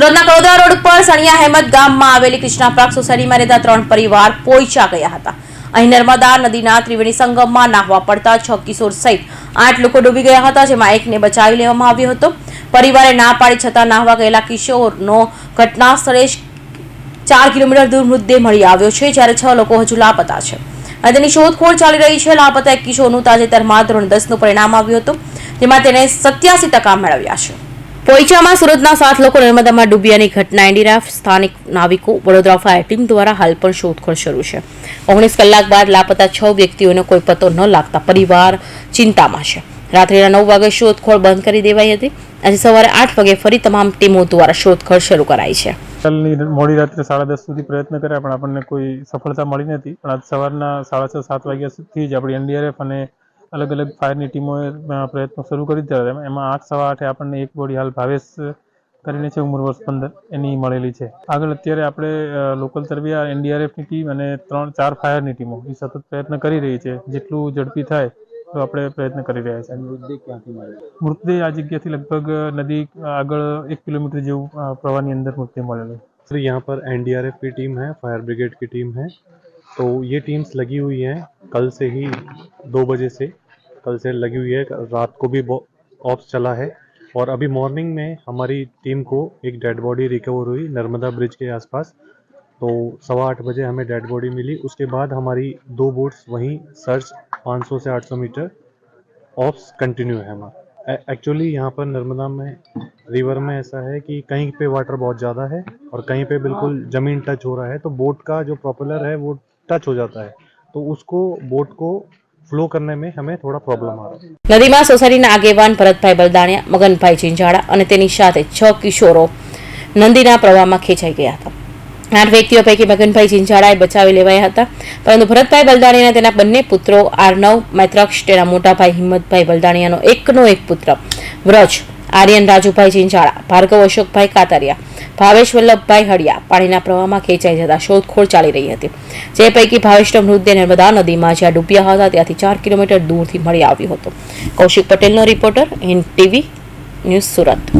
સુરતના કડોદરા રોડ ઉપર સણિયા હેમત ગામમાં આવેલી કૃષ્ણા પાર્ક સોસાયટીમાં રહેતા ત્રણ પરિવાર પોઈચા ગયા હતા. અહીં નર્મદા નદીના ત્રિવેણી સંગમમાં નાહવા પડતા છ કિશોર સહિત આઠ લોકો ડૂબી ગયા હતા, જેમાં એકને બચાવી લેવામાં આવ્યો હતો. પરિવારે ના પાડી છતાં નાહવા ગયેલા કિશોરનો ઘટના સ્થળે ચાર કિલોમીટર દૂર મૃતદેહ મળી આવ્યો છે, જ્યારે છ લોકો હજુ લાપતા છે. અને તેની શોધખોળ ચાલી રહી છે. લાપતા એક કિશોરનું તાજેતરમાં ધોરણ દસનું પરિણામ આવ્યું હતું, જેમાં તેને સત્યાસી ટકા મેળવ્યા છે. પોઈચામાં સુરતના સાત લોકો નર્મદામાં ડૂબ્યાની ઘટના એનડીઆરએફ સ્થાનિક નાવિકો વડોદરા ફાયર ટીમ દ્વારા હાલ પણ શોધખોળ શરૂ છે. ઓગણીસ કલાક બાદ લાપતા છ વ્યક્તિઓનો કોઈ પતો ન લાગતા પરિવાર ચિંતામાં છે. રાત્રિના નવ વાગે શોધખોળ બંધ કરી દેવાઈ હતી. આજે સવારે આઠ વાગે ફરી તમામ ટીમો દ્વારા શોધખોળ શરૂ કરાઈ છે. મોડી રાત્રે સાડા દસ સુધી પ્રયત્ન કર્યા પણ આપણને કોઈ સફળતા મળી નથી પણ આજ સવારના સાડા છ, સાત વાગ્યા સુધી જ આપણી એનડીઆરએફ અને અલગ અલગ ફાયરની ટીમોએ અ, પ્રયત્નો શરૂ કરી દીધા હતા એમાં આઠ સવા આઠે આપણને એક બોડી હાલ ભાવેશ કરીને છે ઉંમર વર્ષ પંદર એની મળેલી છે આગળ અત્યારે આપણે લોકલ તરફી એનડીઆરએફની ટીમ અને ત્રણ ચાર ફાયરની ટીમો એ સતત પ્રયત્ન કરી રહી છે જેટલું ઝડપી થાય તો આપણે પ્રયત્ન કરી રહ્યા છે મૃતદેહ ક્યાંથી મળે મૃતદેહ આ જગ્યાથી લગભગ નદી આગળ એક કિલોમીટર જેવું અ, પ્રવાહની અંદર મૃતદેહ મળેલો सर यहाँ पर एनडीआरएफ की टीम है फायर ब्रिगेड की टीम है तो ये टीम्स लगी हुई हैं कल से ही दो बजे से। कल से लगी हुई है, रात को भी ऑप्स चला है। और अभी मॉर्निंग में हमारी टीम को एक डेड बॉडी रिकवर हुई नर्मदा ब्रिज के आसपास। तो सवा आठ बजे हमें डेड बॉडी मिली। उसके बाद हमारी दो बोट्स वहीं सर्च 500 से 800 मीटर ऑप्स कंटिन्यू है हमारा। एक्चुअली यहाँ पर नर्मदा में रिवर में ऐसा है कि कहीं पे वाटर बहुत ज़्यादा है और कहीं पे बिल्कुल ज़मीन टच हो रहा है। तो बोट का जो प्रोपेलर है, वो टच हो जाता है तो उसको बोट को फ्लो करने में हमें थोड़ा प्रॉब्लम आ रहा है નદીમાં સોસાયટીના આગેવાન ભરતભાઈ બલદાણિયા મગનભાઈ ચિંજાડા અને તેની સાથે છ કિશોરો નદીના પ્રવાહમાં ખેંચાઈ ગયા હતા આઠ વ્યક્તિઓ પૈકી મગનભાઈ ચિંજાડાએ બચાવી લેવાયા હતા પરંતુ ભરતભાઈ બલદાણિયા અને તેના બંને પુત્રો આર્નવ મૈત્રક્ષ તેના મોટા ભાઈ હિંમતભાઈ બલદાણિયાનો એકનો એક પુત્ર વ્રજ આર્યન રાજુભાઈ ચિંજાડા ભાર્ગવ અશોકભાઈ કાતરિયા ભાવેશ વલ્લભભાઈ હળિયા પાણીના પ્રવાહમાં ખેંચાઈ જતા શોધખોળ ચાલી રહી હતી. જે પૈકી ભાવેશનો મૃતદેહ નર્મદા નદીમાં જ્યાં ડૂબ્યા હતા ત્યાંથી ચાર કિલોમીટર દૂરથી મળી આવ્યો હતો. કૌશિક પટેલનો reporter, N TV news Surat.